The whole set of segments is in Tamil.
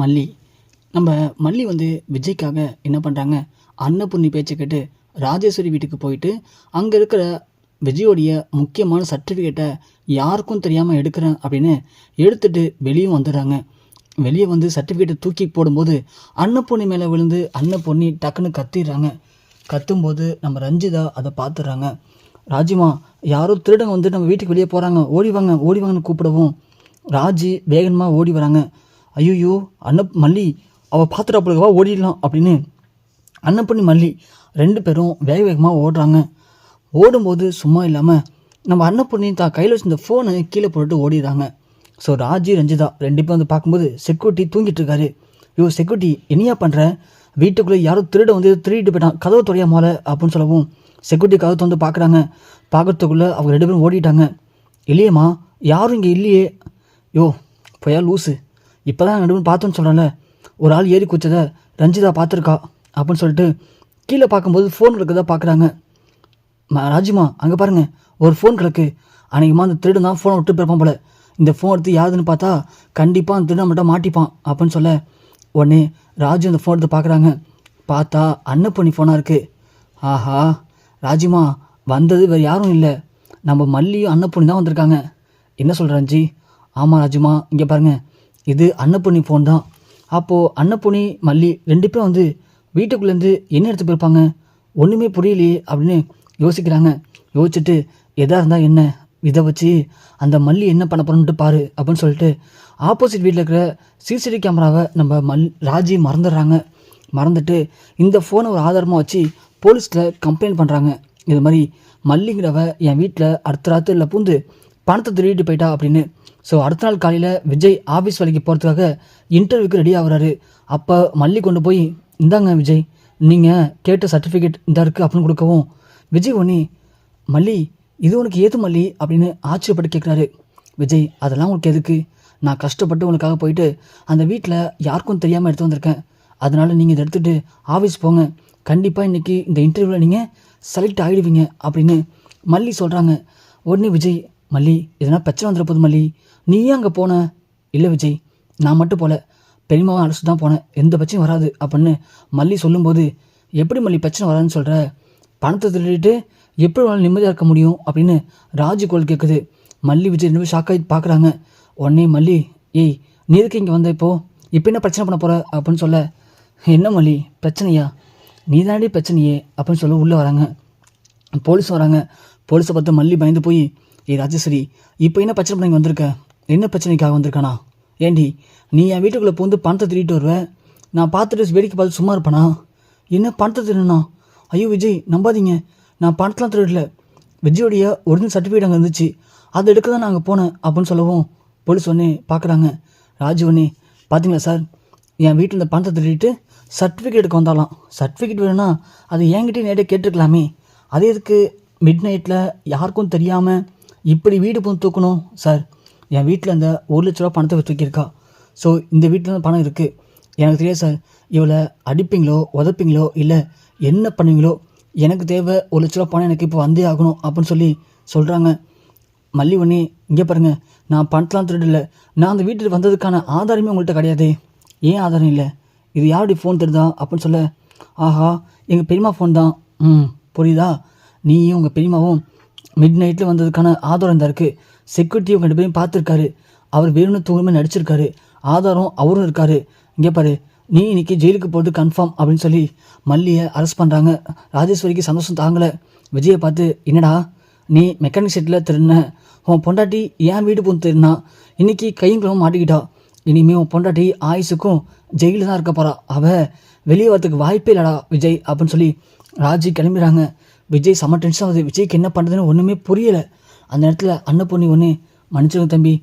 மல்லி. நம்ம மல்லி வந்து விஜய்க்காக என்ன பண்ணுறாங்க அன்னபூர்ணி பேச்சை கேட்டு ராஜேஸ்வரி வீட்டுக்கு போயிட்டு அங்கே இருக்கிற விஜயோடைய முக்கியமான சர்டிஃபிகேட்டை யாருக்கும் தெரியாமல் எடுக்கிறேன் அப்படின்னு எடுத்துட்டு வெளியும் வந்துடுறாங்க. வெளியே வந்து சர்டிஃபிகேட்டை தூக்கி போடும்போது அன்னப்பொண்ணி மேலே விழுந்து அன்னப்பொண்ணி டக்குன்னு கத்திடுறாங்க. கத்தும்போது நம்ம ரஞ்சிதா அதை பார்த்துடுறாங்க ராஜிமா யாரோ திருடங்க வந்து நம்ம வீட்டுக்கு வெளியே போகிறாங்க ஓடி வாங்க ஓடி வாங்கன்னு கூப்பிடவும் ராஜி வேகமாக ஓடி வராங்க. ஐயோ அன்ன மல்லி அவள் பார்த்துட்டாப்புலவா ஓடிடலாம் அப்படின்னு அன்னப்பண்ணி மல்லி ரெண்டு பேரும் வேக வேகமாக ஓடுறாங்க. ஓடும்போது சும்மா இல்லாமல் நம்ம அன்னப்பண்ணி தான் கையில் வச்சிருந்த ஃபோனை கீழே போட்டுட்டு ஓடிடுறாங்க. ஸோ ராஜி ரஞ்சிதா ரெண்டு பேரும் வந்து பார்க்கும்போது செக்யூரிட்டி தூங்கிட்டு இருக்காரு. ஐயோ செக்யூரிட்டி என்னையா பண்ணுற வீட்டுக்குள்ளே யாரோ திருட வந்து திருடிட்டு போயிட்டான். கதவு துறையா மோல? அப்படின்னு சொல்லவும் செக்யூரிட்டி கதவு வந்து பார்க்குறாங்க. பார்க்குறதுக்குள்ளே அவங்க ரெண்டு பேரும் ஓடிட்டாங்க. இல்லையேம்மா யாரும் இங்கே இல்லையே. யோ பொய்யா லூஸு இப்போ தான் ரெண்டு பார்த்தோன்னு சொல்கிறேன்ல ஒரு ஆள் ஏறி குச்சதை ரஞ்சிதா பார்த்துருக்கா அப்படின்னு சொல்லிட்டு கீழே பார்க்கும்போது ஃபோன் இருக்கிறதா பார்க்குறாங்க. ராஜிமா அங்கே பாருங்க. ஒரு ஃபோன் கிடக்கு. அன்றைக்குமா அந்த திருடன் தான் ஃபோனை விட்டு பிறப்பான் போல. இந்த ஃபோன் எடுத்து யாருதுன்னு பார்த்தா கண்டிப்பாக அந்த திருடன் மட்டும் மாட்டிப்பான் அப்படின்னு சொல்ல உடனே ராஜு அந்த ஃபோன் எடுத்து பார்க்குறாங்க. பார்த்தா அன்னப்பண்ணி ஃபோனாக இருக்குது ஆஹா ராஜிமா வந்தது வேறு யாரும் இல்லை. நம்ம மல்லியும் அன்னப்பொண்ணி தான் வந்திருக்காங்க. என்ன சொல்கிறேன் ஜி ஆமாம் ராஜிமா இங்கே பாருங்கள் இது அன்னபூர்ணி ஃபோன் தான். அப்போது அன்னபூர்ணி மல்லி ரெண்டு பேரும் வந்து வீட்டுக்குள்ளேருந்து என்ன எடுத்து போயிருப்பாங்க? ஒன்றுமே புரியலையே அப்படின்னு யோசிக்கிறாங்க. யோசிச்சுட்டு எதாக இருந்தால் என்ன? இதை வச்சு அந்த மல்லி என்ன பண்ண போறோம்ட்டு பாரு அப்படின்னு சொல்லிட்டு ஆப்போசிட் வீட்டில் இருக்கிற சிசிடிவி கேமராவை நம்ம மல் ராஜி மறந்துடுறாங்க. மறந்துட்டு இந்த ஃபோனை ஒரு ஆதாரமாக வச்சு போலீஸில் கம்ப்ளைண்ட் பண்ணுறாங்க இது மாதிரி மல்லிங்கிறவ என் வீட்டில் அடுத்த ராத்திரியில் பூந்து பணத்தை திருடிட்டு போயிட்டா அப்படின்னு. ஸோ அடுத்த நாள் காலையில் விஜய் ஆஃபீஸ் வேலைக்கு போகிறதுக்காக இன்டர்வியூக்கு ரெடி ஆகுறாரு. அப்போ மல்லி கொண்டு போய் இந்தாங்க விஜய் நீங்கள் கேட்ட சர்டிஃபிகேட் இந்த இருக்குது அப்படின்னு கொடுக்கவும். விஜய் ஒன்னி மல்லி இது உனக்கு ஏது மல்லி? அப்படின்னு ஆச்சரியப்பட்டு கேட்குறாரு விஜய் அதெல்லாம் உனக்கு எதுக்கு? நான் கஷ்டப்பட்டு உனக்காக போயிட்டு அந்த வீட்டில் யாருக்கும் தெரியாமல் எடுத்து வந்திருக்கேன். அதனால் நீங்கள் இதை எடுத்துகிட்டு ஆஃபீஸ் போங்க. கண்டிப்பாக இன்றைக்கி இந்த இன்டர்வியூவில் நீங்கள் செலக்ட் ஆகிடுவீங்க அப்படின்னு மல்லி சொல்கிறாங்க உடனே விஜய் மல்லி எதனா பிரச்சனை வந்துட போகுது மல்லி நீயே அங்கே போன. இல்லை விஜய் நான் மட்டும் போல. பெரியமாவை அழைச்சிட்டு தான் போனேன். எந்த பிரச்சனையும் வராது அப்படின்னு மல்லி சொல்லும்போது எப்படி மல்லி பிரச்சனை வராதுன்னு சொல்கிற பணத்தை திருடிட்டு எப்படி உங்களால் நிம்மதியாக இருக்க முடியும்? அப்படின்னு ராஜு கோல் கேட்குது மல்லி விஜய் ரெண்டு பேரும் ஷாக்காகி பார்க்குறாங்க உடனே மல்லி ஏய் நீ எதுக்கு இங்கே வந்த இப்போ? இப்போ என்ன பிரச்சனை பண்ண போகிற அப்படின்னு சொல்ல என்ன மல்லி பிரச்சனையா? நீ தாண்டி பிரச்சனையே? அப்படின்னு சொல்ல உள்ளே வராங்க. போலீஸ் வராங்க. போலீஸை பார்த்து மல்லி பயந்து போய் ஏதாச்சும் சரி இப்போ என்ன பிரச்சனை பண்ணி வந்திருக்க? என்ன பிரச்சனைக்காக வந்திருக்கானா? ஏண்டி நீ என் வீட்டுக்குள்ளே பூந்து பணத்தை திருட்டு வருவேன் நான் பார்த்துட்டு வேடிக்கை பார்த்து சும்மா இருப்பேனா? என்ன பணத்தை திருடுனா? ஐயோ விஜய் நம்பாதீங்க. நான் பணத்தெலாம் திருடல. விஜயோடைய ஒரிஜினல் சர்டிஃபிகேட் அங்கே இருந்துச்சு. அதை எடுக்க தான் நாங்கள் போனேன் அப்படின்னு சொல்லவும் போலீஸ் ஒன்னே பார்க்குறாங்க ராஜு உடனே பார்த்தீங்களா சார்? என் வீட்டில் இந்த பணத்தை திருடிட்டு சர்டிஃபிகேட் எடுக்க வந்தாலாம். சர்டிஃபிகேட் வேணும்னா அது என்கிட்டே நேரடியாக கேட்டிருக்கலாமே. அதே எதுக்கு மிட் நைட்டில் யாருக்கும் தெரியாமல் இப்படி வீடு போய் தூக்கணும் சார். என் வீட்டில் இந்த ஒரு லட்ச ரூபா பணத்தை தூக்கியிருக்கா. ஸோ இந்த வீட்டில் தான் பணம் இருக்குது எனக்கு தெரியாது சார். இவளை அடிப்பீங்களோ உதப்பீங்களோ இல்லை என்ன பண்ணுவீங்களோ எனக்கு தேவை ஒரு லட்ச ரூபா பணம் எனக்கு இப்போ வந்தே ஆகணும் அப்படின்னு சொல்லி சொல்கிறாங்க மல்லி ஒன்னே இங்கே பாருங்கள் நான் பணத்தெலாம் திருடல. நான் அந்த வீட்டுக்கு வந்ததுக்கான ஆதாரமே உங்கள்கிட்ட கிடையாது. ஏன் ஆதாரம் இல்லை? இது யாருடைய ஃபோன் திருதா அப்படின்னு சொல்ல ஆஹா எங்கள் பெரியம்மா ஃபோன் தான். ம் புரியுதா? நீயும் உங்கள் பெரியம்மாவும் மிட் நைட்டில் வந்ததுக்கான ஆதாரம் தான் இருக்குது செக்யூரிட்டி ரெண்டு பேரும் பார்த்துருக்காரு. அவர் வேணும்னு தூங்குமே நடிச்சிருக்காரு. ஆதாரம் அவரும் இருக்காரு. இங்கே பாரு நீ இன்னைக்கு ஜெயிலுக்கு போகிறது கன்ஃபார்ம் அப்படின்னு சொல்லி மல்லியை அரெஸ்ட் பண்ணுறாங்க ராஜேஸ்வரிக்கு சந்தோஷம் தாங்கலை. விஜயை பார்த்து என்னடா நீ மெக்கானிக் செட்டில் திருடின? உன் பொண்டாட்டி ஏன் வீடு போந்து திருடினா? இன்னைக்கு கையும் கிளம்ப மாட்டிக்கிட்டா? இனிமேல் உன் பொண்டாட்டி ஆயுசுக்கும் ஜெயிலில் தான் இருக்க போகிறா அவள் வெளியே வரதுக்கு வாய்ப்பே இல்லடா விஜய் அப்படின்னு சொல்லி ராஜி கிளம்பிடுறாங்க. விஜய் செம்ம டென்ஷன் ஆகுது. விஜய்க்கு என்ன பண்ணுறதுன்னு ஒன்றுமே புரியலை. அந்த நேரத்தில் பொண்ணி ஒன்று மன்னிச்சுங்க தம்பி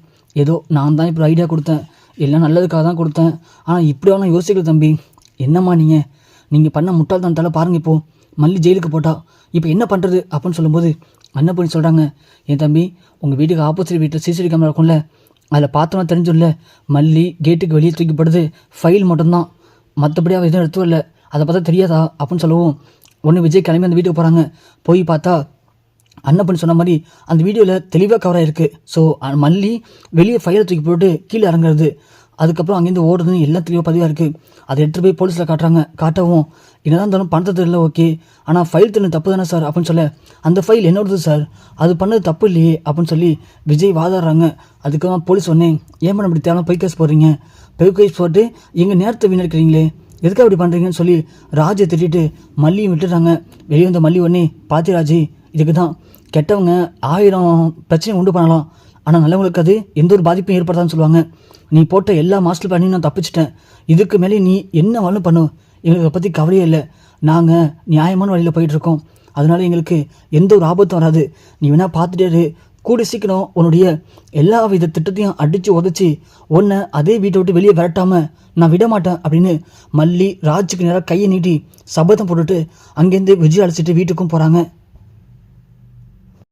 ஏதோ நான் தான் இப்போ ஐடியா கொடுத்தேன். எல்லாம் நல்லதுக்காக தான் கொடுத்தேன். ஆனால் இப்படி ஆனால் யோசிக்கல தம்பி? என்னம்மா நீங்கள் நீங்கள் பண்ண முட்டாள்தனத்தால பாருங்கள் இப்போது மல்லி ஜெயிலுக்கு போட்டா. இப்போ என்ன பண்ணுறது அப்படின்னு சொல்லும்போது அன்னப்பொண்ணி சொல்கிறாங்க என் தம்பி உங்கள் வீட்டுக்கு ஆப்போசிட் வீட்டில் சிசிடிவி கேமரா இருக்கும்ல. அதில் பார்த்தோன்னா தெரிஞ்சும்ல மல்லி கேட்டுக்கு வெளியே தூக்கிப்படுது. ஃபைல் மட்டும்தான். மற்றபடி அவள் எதுவும் எடுத்து வரல அதை பார்த்தா தெரியாதா? அப்படின்னு சொல்லவும். ஒன்று விஜய் கிளம்பி அந்த வீட்டுக்கு போகிறாங்க போய் பார்த்தா அண்ணப்பன் சொன்ன மாதிரி அந்த வீடியோவில் தெளிவாக கவர் இருக்குது ஸோ மல்லி வெளியே ஃபைலை தூக்கி போட்டு கீழே இறங்குறது. அதுக்கப்புறம் அங்கேருந்து ஓடுறதுன்னு எல்லாம் தெளிவாக பதிவாக இருக்குது அதை எடுத்துகிட்டு போய் போலீஸில் காட்டுறாங்க. காட்டவும் என்னதான் இருந்தாலும் பணத்தை தெரியல ஓகே ஆனால் ஃபைல் திரும்ப தப்பு தானே சார் அப்படின்னு சொல்ல அந்த ஃபைல் என்னோடது சார் அது பண்ணது தப்பு இல்லையே அப்படின்னு சொல்லி விஜய் வாதாடுறாங்க. அதுக்கப்புறம் போலீஸ் சொன்னேன் ஏன் மேடம் இப்படி தேவை பொய் கேஸ் போடுறீங்க? பொய் கேஸ் போட்டு எங்கள் நேரத்தை வீணடிக்கிறீங்களே? எதுக்கு அப்படி பண்ணுறீங்கன்னு சொல்லி ராஜை திட்டிட்டு மல்லியும் விட்டுறாங்க வெளியே வந்த மல்லி உடனே பாத்திராஜி இதுக்கு தான் கெட்டவங்க ஆயிரம் பிரச்சனை உண்டு பண்ணலாம். ஆனால் நல்லவங்களுக்கு அது எந்த ஒரு பாதிப்பும் ஏற்படுதான்னு சொல்லுவாங்க. நீ போட்ட எல்லா மாஸ்டர் பண்ணி நான் தப்பிச்சிட்டேன். இதுக்கு மேலே நீ என்ன வேணும் பண்ணு. எங்களுக்கு பற்றி கவலையே இல்லை. நாங்கள் நியாயமான வழியில் போயிட்டுருக்கோம் அதனால எங்களுக்கு எந்த ஒரு ஆபத்தும் வராது. நீ வேணால் பார்த்துட்டே இரு. கூடி சீக்கிரம் உன்னுடைய எல்லா வித திட்டத்தையும் அடித்து உதச்சி உன்னை அதே வீட்டை விட்டு வெளியே விரட்டாமல் நான் விட மாட்டேன் அப்படின்னு மல்லி ராஜுக்கு நேராக கையை நீட்டி சபதம் போட்டுட்டு அங்கேருந்து விஜய் அழைச்சிட்டு வீட்டுக்கும் போகிறாங்க